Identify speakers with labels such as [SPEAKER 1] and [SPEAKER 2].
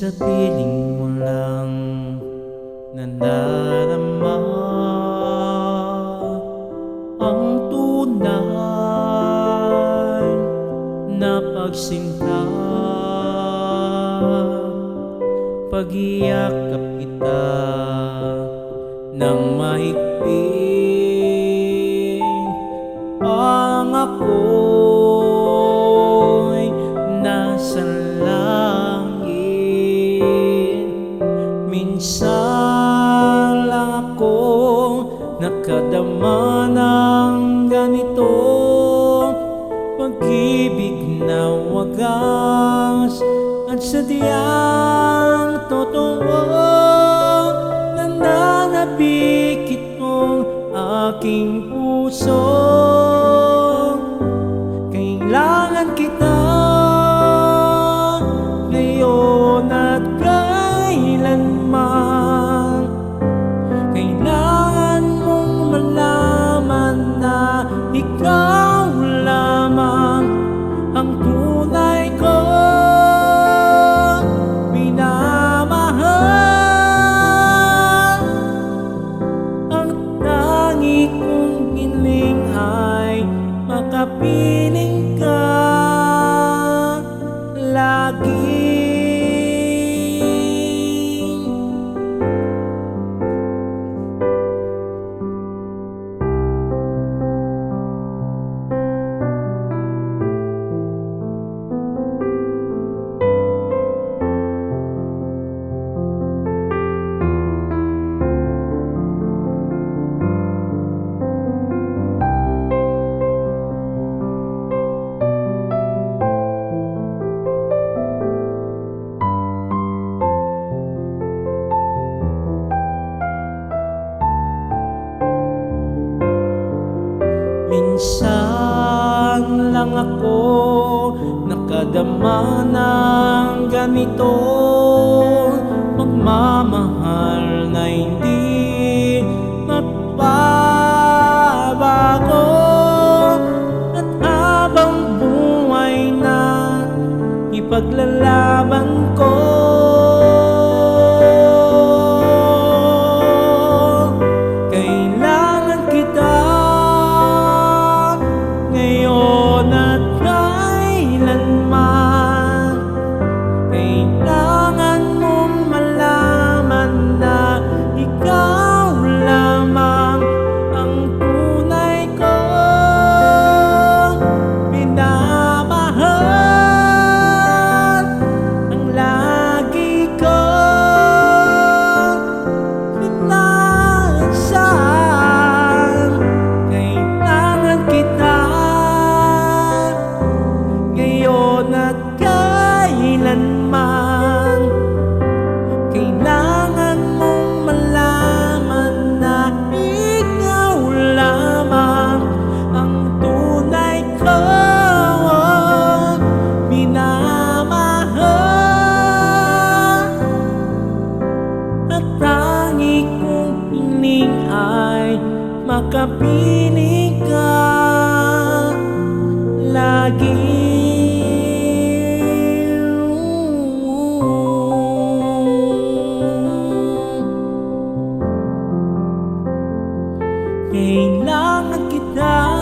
[SPEAKER 1] sa piling mo lang nanarama ang tunay na pagsinta pagiyakap kita ng mahigpit ang ako Isa lang akong nakadama ng ganito. Pag-ibig na wagas at sadyang totoo Nananabik itong aking puso. Minsan lang ako nakadama ng ganito. Makapiling ka Lagi. Kailangan kita